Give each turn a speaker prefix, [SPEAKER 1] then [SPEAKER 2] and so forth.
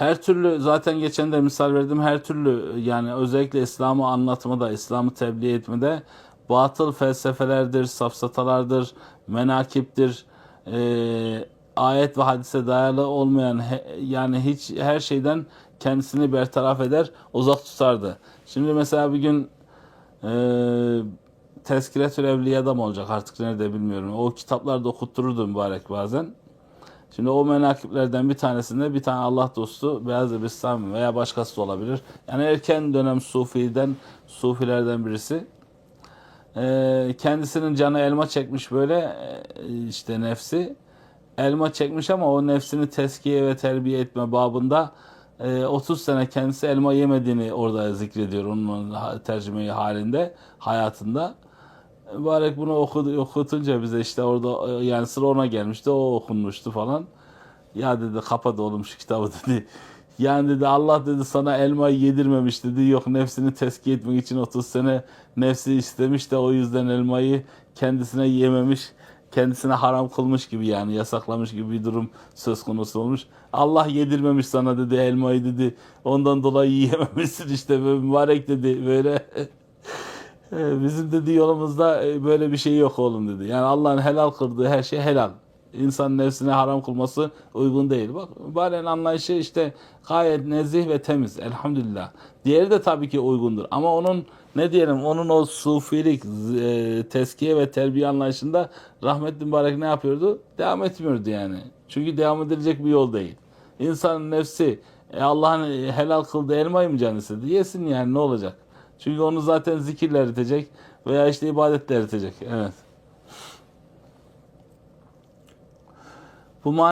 [SPEAKER 1] Her türlü zaten geçen de misal verdim her türlü yani özellikle İslam'ı anlatmada, İslam'ı tebliğ etmede batıl felsefelerdir, safsatalardır, menakiptir, eee, ayet ve hadise dayalı olmayan he- yani hiç her şeyden kendisini bertaraf eder, uzak tutardı. Şimdi mesela bir gün eee Tezkiretül Evliya'da mı olacak artık nerede bilmiyorum. O kitaplarda okuttururdu mübarek bazen. Şimdi o menakiplerden bir tanesinde bir tane Allah dostu Beyaz Bistami veya başkası da olabilir. Yani erken dönem Sufi'den, Sufilerden birisi. Ee, kendisinin canı elma çekmiş böyle e, işte nefsi. Elma çekmiş ama o nefsini teskiye ve terbiye etme babında e, 30 sene kendisi elma yemediğini orada zikrediyor onun tercümeyi halinde, hayatında. Mübarek bunu okudu, okutunca bize işte orada e, yani sıra ona gelmişti o okunmuştu falan. Ya dedi kapat oğlum şu kitabı dedi. Yani dedi Allah dedi sana elmayı yedirmemiş dedi. Yok nefsini teskiye etmek için 30 sene nefsi istemiş de o yüzden elmayı kendisine yememiş. Kendisine haram kılmış gibi yani yasaklamış gibi bir durum söz konusu olmuş. Allah yedirmemiş sana dedi elmayı dedi. Ondan dolayı yiyememişsin işte böyle mübarek dedi böyle. Ee, Bizim dedi yolumuzda e, böyle bir şey yok oğlum dedi. Yani Allah'ın helal kıldığı her şey helal. İnsan nefsine haram kılması uygun değil. Bak mübareğin anlayışı işte gayet nezih ve temiz elhamdülillah. Diğeri de tabii ki uygundur. Ama onun ne diyelim onun o sufilik, e, teskiye ve terbiye anlayışında rahmetli mübarek ne yapıyordu? Devam etmiyordu yani. Çünkü devam edilecek bir yol değil. İnsanın nefsi e, Allah'ın helal kıldığı elmayı mı canı istedi? Yesin yani ne olacak? Çünkü onu zaten zikirle eritecek veya işte ibadetle eritecek. Evet. Bu